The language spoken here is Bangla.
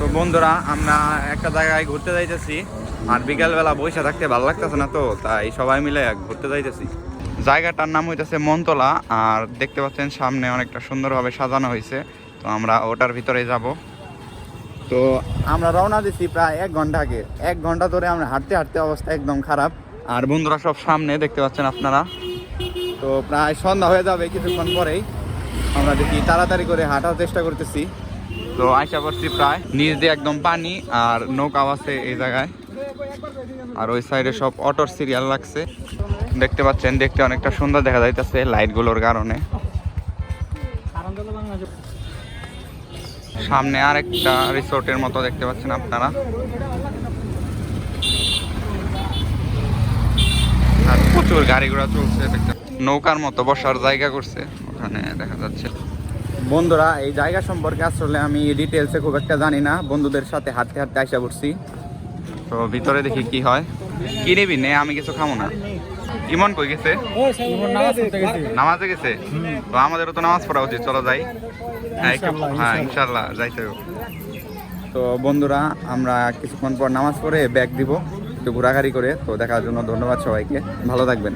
তো বন্ধুরা, আমরা একটা জায়গায় ঘুরতে যাইতেছি আর বিকালবেলা বসে থাকতে ভালো লাগতেছে না তো, তাই সবাই মিলে ঘুরতে যাইতেছি। জায়গাটার নাম হইতেছে মনতলা, আর দেখতে পাচ্ছেন সামনে অনেকটা সুন্দরভাবে সাজানো হয়েছে তো আমরা ওটার ভিতরে যাব। তো আমরা রওনা দিছি প্রায় এক ঘণ্টা আগে। এক ঘণ্টা ধরে আমরা হাঁটতে হাঁটতে অবস্থা একদম খারাপ। আর বন্ধুরা সব সামনে দেখতে পাচ্ছেন আপনারা। তো প্রায় সন্ধ্যা হয়ে যাবে কিছুক্ষণ পরেই। আমরা দেখি তাড়াতাড়ি করে হাঁটার চেষ্টা করতেছি। তো আশা করছি প্রায়। নিচ দিয়ে একদম পানি আর নৌকাও আছে এই জায়গায়। আর ওই সাইডে সব অটোর সিরিয়াল লাগছে। দেখতে পাচ্ছেন, দেখতে অনেকটা সুন্দর দেখা যাইতেছে লাইটগুলোর কারণে। সামনে আরেকটা রিসোর্টের মতো দেখতে পাচ্ছেন আপনারা। আর প্রচুর গাড়ি ঘোড়া চলছে নৌকার মতো বসার জায়গা করছে, ওখানে দেখা যাচ্ছে। বন্ধুরা, এই জায়গা সম্পর্কে আসলে আমি ডিটেলসে খুব একটা জানি না। বন্ধুদের সাথে হাঁটতে হাঁটতে আইসা পড়ছি। তো ভিতরে দেখি কি হয়। কি নিবি? নে, আমি কিছু খাব না। ইমন কই গেছে? নামাজে গেছে? তো আমাদেরও তো নামাজ পড়া উচিত, চলো যাই। হ্যাঁ হ্যাঁ ইনশাল্লাহ যাইতে তো বন্ধুরা, আমরা কিছুক্ষণ পর নামাজ পড়ে ব্যাগ দিব, একটু ঘোরাঘুরি করে। তো দেখার জন্য ধন্যবাদ সবাইকে। ভালো থাকবেন।